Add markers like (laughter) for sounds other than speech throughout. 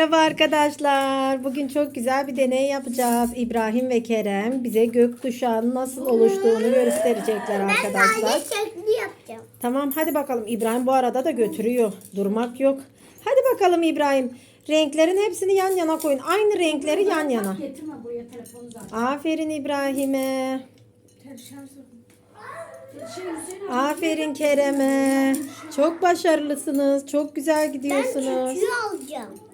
Merhaba arkadaşlar. Bugün çok güzel bir deney yapacağız. İbrahim ve Kerem bize gökkuşağının nasıl oluştuğunu gösterecekler arkadaşlar. Ben şekli yapacağım. Tamam hadi bakalım. İbrahim bu arada da götürüyor. Durmak yok. Hadi bakalım İbrahim. Renklerin hepsini yan yana koyun. Aynı renkleri yan yana. Getirme buraya telefonu zaten. Aferin İbrahim'e. Şey Hüseyin abi, Aferin Kerem'e. Çok başarılısınız. Çok güzel Ben gidiyorsunuz. küçüğü alacağım.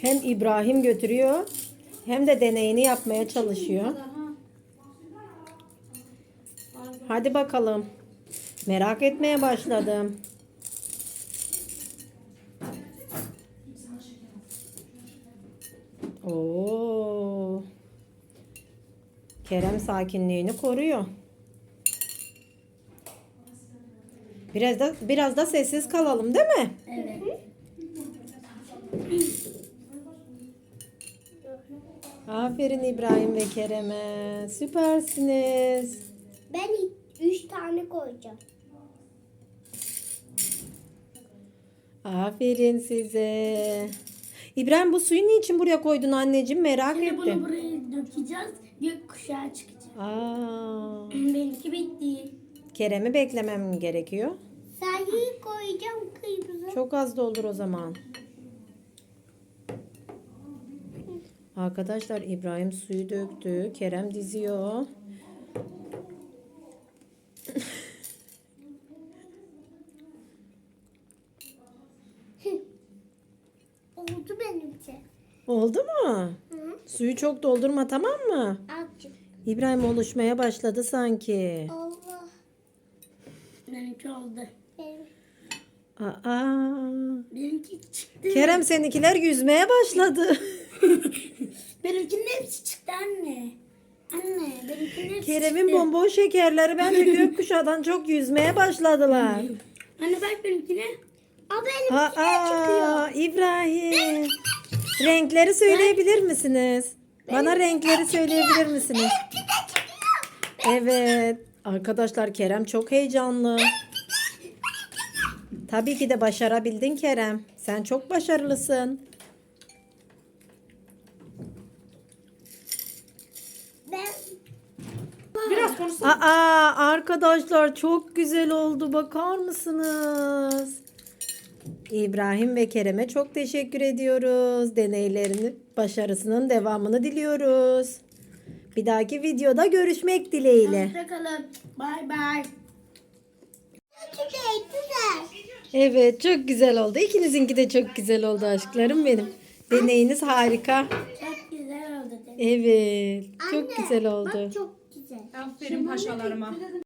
Hem İbrahim götürüyor hem de deneyini yapmaya çalışıyor. Hadi bakalım. Merak etmeye başladım. Oo. Kerem sakinliğini koruyor. Biraz da biraz da sessiz kalalım, değil mi? Evet. Aferin İbrahim ve Kerem'e. Süpersiniz. Ben üç tane koyacağım. Aferin size. İbrahim bu suyu niçin buraya koydun anneciğim merak Şimdi bunu ettim. buraya dökeceğiz. Gökkuşağı çıkacak. Aa, (clears throat) Benimki bitti. Kerem'i beklemem gerekiyor. Sayıyı koyacağım kırmızı. Çok az doldur o zaman. Arkadaşlar İbrahim suyu döktü. Kerem diziyor. (laughs) Oldu benimki. Oldu mu? Hı? Suyu çok doldurma tamam mı? Azıcık. İbrahim oluşmaya başladı sanki. Allah. Benimki oldu. Benim. Aa, Benimki çıktı. Kerem seninkiler yüzmeye başladı. (laughs) Benimkinin hepsi çıktı anne. Anne benimkinin hepsi Kerem'in çıktı. bonbon şekerleri bence gökkuşağından çok yüzmeye başladılar. (laughs) Anne bak benimkine. O benimki de Aa, İbrahim. Renkleri söyleyebilir misiniz? Bana renkleri söyleyebilir misiniz? Evet. Arkadaşlar Kerem çok heyecanlı. Tabii ki de başarabildin Kerem. Sen çok başarılısın. Ben Biraz konuşsun. Aa, arkadaşlar çok güzel oldu. Bakar mısınız? İbrahim ve Kerem'e çok teşekkür ediyoruz. Deneylerinin başarısının devamını diliyoruz. Bir dahaki videoda görüşmek dileğiyle. Hoşçakalın. Bay bay. güzel güzel. Evet çok güzel oldu. İkinizinki de çok güzel oldu aşklarım benim. Deneyiniz harika. Çok güzel oldu. Evet çok güzel oldu. Bak çok güzel. Aferin paşalarıma.